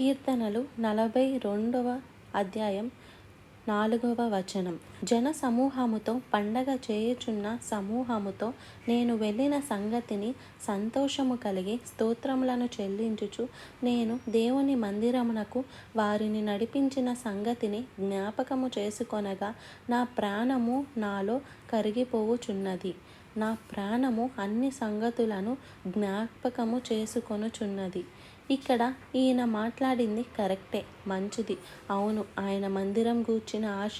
కీర్తనలు నలభై రెండవ అధ్యాయం నాలుగవ వచనం. జన సమూహముతో పండగ చేయుచున్న సమూహముతో నేను వెళ్ళిన సంగతిని సంతోషము కలిగి స్తోత్రములను చెల్లించుచు నేను దేవుని మందిరమునకు వారిని నడిపించిన సంగతిని జ్ఞాపకము చేసుకొనగా నా ప్రాణము నాలో కరిగిపోవుచున్నది. నా ప్రాణము అన్ని సంగతులను జ్ఞాపకము చేసుకొనుచున్నది. ఇక్కడ ఈయన మాట్లాడింది కరెక్టే మంచిది. అవును ఆయన మందిరం గూర్చిన ఆశ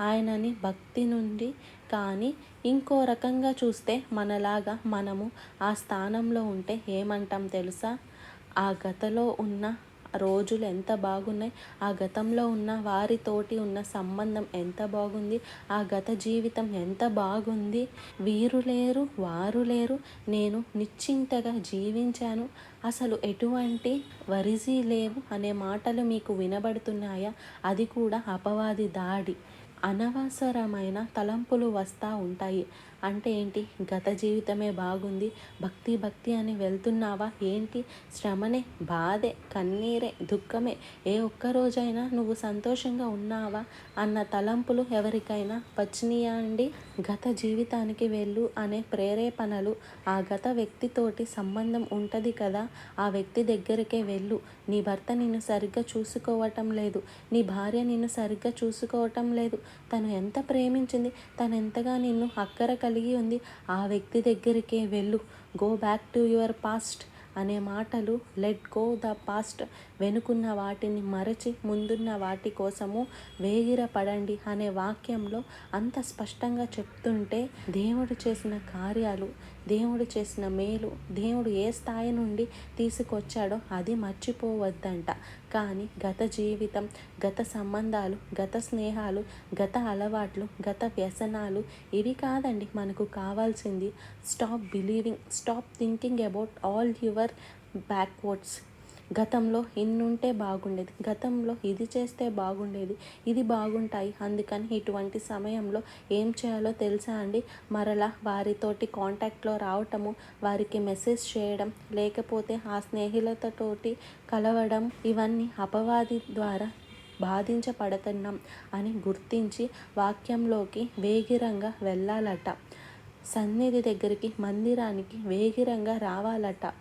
ఆయనని భక్తి నుండి కానీ ఇంకో రకంగా చూస్తే మనలాగా మనము ఆ స్థానంలో ఉంటే ఏమంటాం తెలుసా? ఆ గతలో ఉన్న రోజులు ఎంత బాగున్నాయి ఆ గతంలో ఉన్న వారితోటి ఉన్న సంబంధం ఎంత బాగుంది ఆ గత జీవితం ఎంత బాగుంది వీరు లేరు వారు లేరు నేను నిశ్చింతగా జీవించాను. అసలు ఎటువంటి వరిజీ లేవు అనే మాటలు మీకు వినబడుతున్నాయా? అది కూడా అపవాది దాడి. అనవసరమైన తలంపులు వస్తూ ఉంటాయి. అంటే ఏంటి? గత జీవితమే బాగుంది. భక్తి భక్తి అని వెళ్తున్నావా? ఏంటి? శ్రమనే బాధే కన్నీరే దుఃఖమే. ఏ ఒక్క రోజైనా నువ్వు సంతోషంగా ఉన్నావా? అన్న తలంపులు ఎవరికైనా వచ్చినాయా అండి? గత జీవితానికి వెళ్ళు అనే ప్రేరేపణలు ఆ గత వ్యక్తితోటి సంబంధం ఉంటుంది కదా? ఆ వ్యక్తి దగ్గరికే వెళ్ళు. నీ భర్త నిన్ను సరిగ్గా చూసుకోవటం లేదు. నీ భార్య నిన్ను సరిగ్గా చూసుకోవటం లేదు. తను ఎంత ప్రేమించింది తను ఎంతగా నిన్ను అక్కర కలిగి ఉంది ఆ వ్యక్తి దగ్గరికే వెళ్ళు. Go back to your past అనే మాటలు లెట్ గో ద పాస్ట్ వెనుకున్న వాటిని మరచి ముందున్న వాటి కోసము వేగిర పడండి అనే వాక్యంలో అంత స్పష్టంగా చెప్తుంటే దేవుడు చేసిన కార్యాలు దేవుడు చేసిన మేలు దేవుడు ఏ స్థాయి నుండి తీసుకొచ్చాడో అది మర్చిపోవద్దంట. కానీ గత జీవితం గత సంబంధాలు గత స్నేహాలు గత అలవాట్లు గత వ్యసనాలు ఇవి కాదండి మనకు కావాల్సింది. Stop believing stop thinking about all your backwards. గతంలో ఇన్నుంటే బాగుండేది. గతంలో ఇది చేస్తే బాగుండేది. ఇది బాగుంటాయి. అందుకని ఇటువంటి సమయంలో ఏం చేయాలో తెలుసా అండి? మరలా వారితోటి కాంటాక్ట్లో రావటము వారికి మెసేజ్ చేయడం లేకపోతే ఆ స్నేహితులతోటి కలవడం ఇవన్నీ అపవాది ద్వారా బాధించబడుతున్నాం అని గుర్తించి వాక్యంలోకి వేగిరంగా వెళ్ళాలట. సన్నిధి దగ్గరికి మందిరానికి వేగిరంగా రావాలట.